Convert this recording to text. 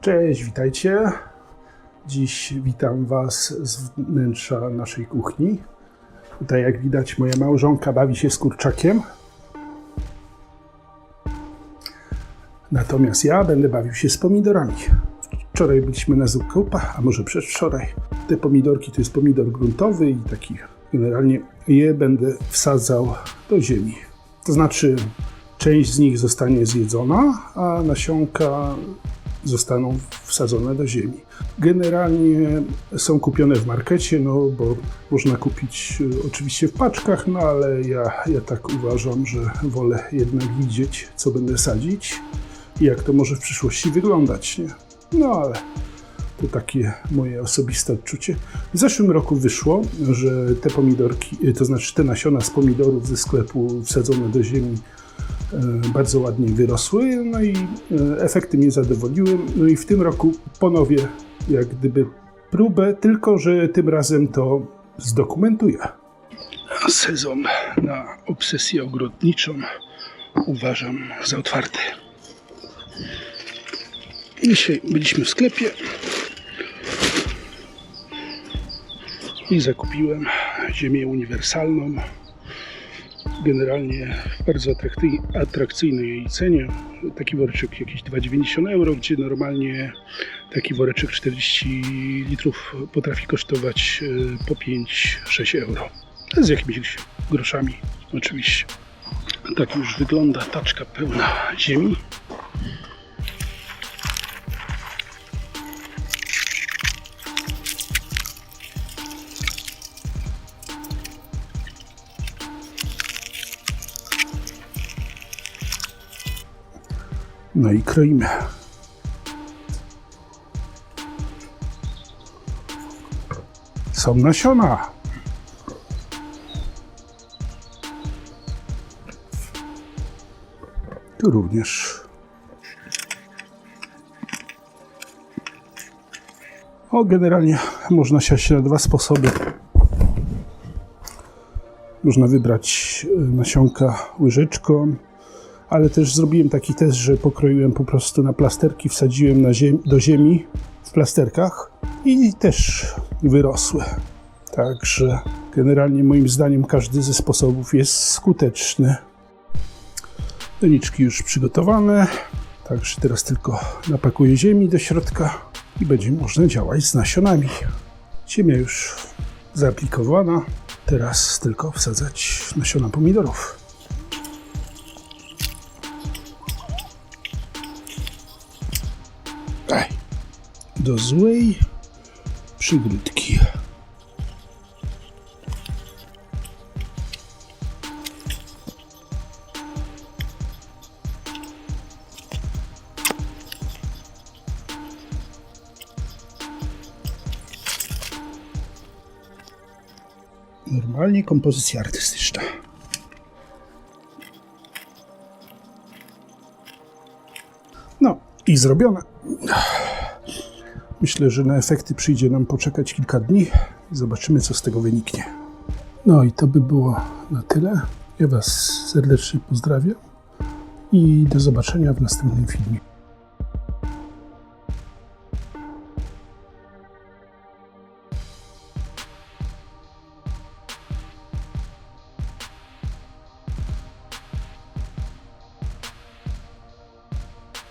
Cześć, witajcie. Dziś witam Was z wnętrza naszej kuchni. Tutaj, jak widać, moja małżonka bawi się z kurczakiem. Natomiast ja będę bawił się z pomidorami. Wczoraj byliśmy na zakupach, a może przedwczoraj. Te pomidorki to jest pomidor gruntowy i taki generalnie je będę wsadzał do ziemi. To znaczy, część z nich zostanie zjedzona, a nasionka zostaną wsadzone do ziemi. Generalnie są kupione w markecie, no bo można kupić y, oczywiście w paczkach, no ale ja, ja tak uważam, że wolę jednak widzieć, co będę sadzić i jak to może w przyszłości wyglądać, nie? No ale to takie moje osobiste odczucie. W zeszłym roku wyszło, że te pomidorki, y, to znaczy te nasiona z pomidorów ze sklepu wsadzone do ziemi e, bardzo ładnie wyrosły, no i e, efekty mnie zadowoliły. No i w tym roku ponowię jak gdyby próbę, tylko że tym razem to zdokumentuję. Sezon na obsesję ogrodniczą uważam za otwarty. Dzisiaj byliśmy w sklepie i zakupiłem ziemię uniwersalną. Generalnie w bardzo atrakcyjnej cenie. Taki woreczek jakieś 2,90 euro, gdzie normalnie taki woreczek 40 litrów potrafi kosztować e, po 5-6 euro. Z jakimiś groszami oczywiście. Tak już wygląda taczka pełna ziemi. No i kroimy. Są nasiona. Tu również. O, generalnie można siać na dwa sposoby. Można wybrać e, nasionka łyżeczką, ale też zrobiłem taki test, że pokroiłem po prostu na plasterki, wsadziłem na do ziemi w plasterkach i też wyrosły. Także generalnie moim zdaniem każdy ze sposobów jest skuteczny. Doniczki już przygotowane, także teraz tylko napakuję ziemi do środka i będzie można działać z nasionami. Ziemia już zaaplikowana, teraz tylko wsadzać nasiona pomidorów. Do złej przygródki. Normalnie kompozycja artystyczna. No i zrobione. Myślę, że na efekty przyjdzie nam poczekać kilka dni zobaczymy, co z tego wyniknie. No i to by było na tyle. Ja Was serdecznie pozdrawiam i do zobaczenia w następnym filmie.